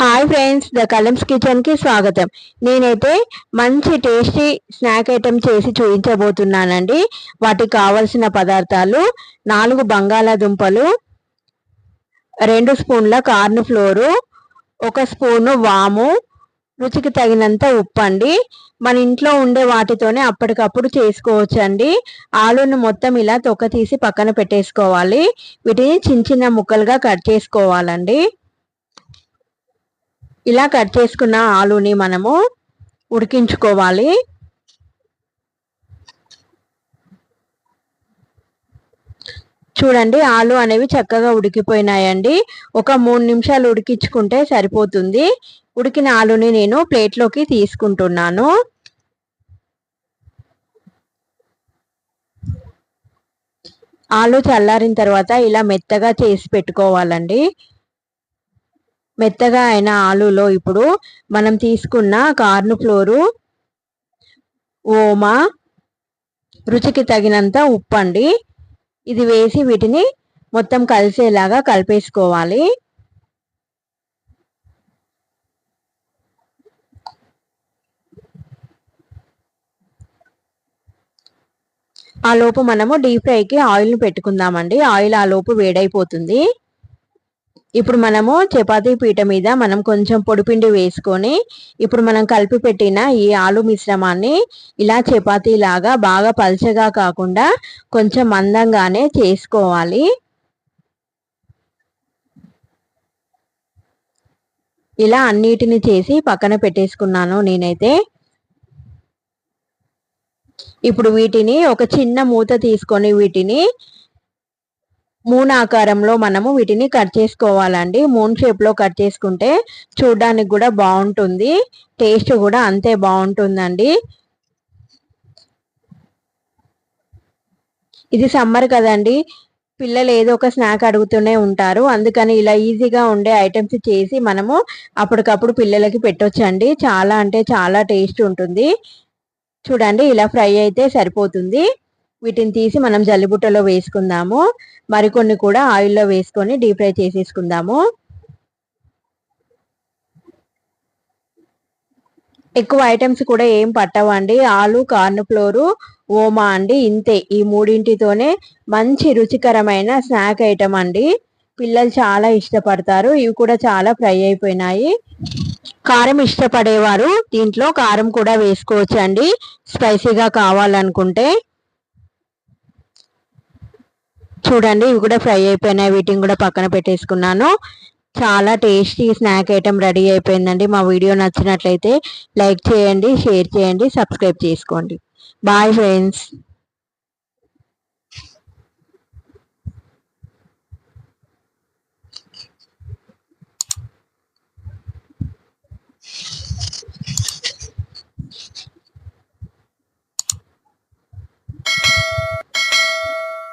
Hi friends the కలమ్స్ కిచెన్కి స్వాగతం. నేనైతే మంచి టేస్టీ స్నాక్ ఐటెం చేసి చూపించబోతున్నానండి. వాటికి కావలసిన పదార్థాలు నాలుగు బంగాళాదుంపలు రెండు స్పూన్ల కార్న్ ఫ్లోరు ఒక స్పూను వాము రుచికి తగినంత ఉప్పు అండి మన ఇంట్లో ఉండే వాటితోనే అప్పటికప్పుడు చేసుకోవచ్చండి. ఆలుని మొత్తం ఇలా తొక్క తీసి పక్కన పెట్టేసుకోవాలి. వీటిని చిన్న చిన్న ముక్కలుగా కట్ చేసుకోవాలండి. ఇలా కట్ చేసుకున్న ఆలుని మనము ఉడికించుకోవాలి. చూడండి ఆలు అనేవి చక్కగా ఉడికిపోయినాయండి. ఒక మూడు నిమిషాలు ఉడికించుకుంటే సరిపోతుంది. ఉడికిన ఆలుని నేను ప్లేట్లోకి తీసుకుంటున్నాను. ఆలు చల్లారిన తర్వాత ఇలా మెత్తగా చేసి పెట్టుకోవాలండి. మెత్తగా అయిన ఆలులో ఇప్పుడు మనం తీసుకున్న కార్న్ ఫ్లోరు ఓమా రుచికి తగినంత ఉప్పు అండి ఇది వేసి వీటిని మొత్తం కలిసేలాగా కలిపేసుకోవాలి. ఆ లోపు మనము డీప్ ఫ్రైకి ఆయిల్ని పెట్టుకుందామండి. ఆయిల్ ఆ లోపు వేడైపోతుంది. ఇప్పుడు మనము చపాతీ పీట మీద మనం కొంచెం పొడిపిండి వేసుకొని ఇప్పుడు మనం కలిపి పెట్టిన ఈ ఆలు మిశ్రమాన్ని ఇలా చపాతీ లాగా బాగా పల్చగా కాకుండా కొంచెం మందంగానే చేసుకోవాలి. ఇలా అన్నిటిని చేసి పక్కన పెట్టేసుకున్నాను నేనైతే. ఇప్పుడు వీటిని ఒక చిన్న మూత తీసుకొని వీటిని మూన్ ఆకారంలో మనము వీటిని కట్ చేసుకోవాలండి. మూన్ షేప్లో కట్ చేసుకుంటే చూడడానికి కూడా బాగుంటుంది. టేస్ట్ కూడా అంతే బాగుంటుందండి. ఇది సమ్మర్ కదండి. పిల్లలు ఏదో ఒక స్నాక్ అడుగుతూనే ఉంటారు. అందుకని ఇలా ఈజీగా ఉండే ఐటమ్స్ చేసి మనము అప్పటికప్పుడు పిల్లలకి పెట్టొచ్చండి. చాలా అంటే చాలా టేస్ట్ ఉంటుంది. చూడండి ఇలా ఫ్రై అయితే సరిపోతుంది. వీటిని తీసి మనం జల్లిబుట్టలో వేసుకుందాము. మరికొన్ని కూడా ఆయిల్లో వేసుకొని డీప్ ఫ్రై చేసేసుకుందాము. ఎక్కువ ఐటమ్స్ కూడా ఏం పట్టవండి. ఆలు కార్న్ ఫ్లోరు ఓమా అండి ఇంతే. ఈ మూడింటితోనే మంచి రుచికరమైన స్నాక్ ఐటమ్ అండి. పిల్లలు చాలా ఇష్టపడతారు. ఇవి కూడా చాలా ఫ్రై అయిపోయినాయి. కారం ఇష్టపడేవారు. దీంట్లో కారం కూడా వేసుకోవచ్చు అండి స్పైసీగా కావాలనుకుంటే. చూడండి ఇవి కూడా ఫ్రై అయిపోయినాయి. వీటిని కూడా పక్కన పెట్టేసుకున్నాను. చాలా టేస్టీ స్నాక్ ఐటమ్ రెడీ అయిపోయిందండి. మా వీడియో నచ్చినట్లయితే లైక్ చేయండి షేర్ చేయండి సబ్స్క్రైబ్ చేసుకోండి. Bye friends.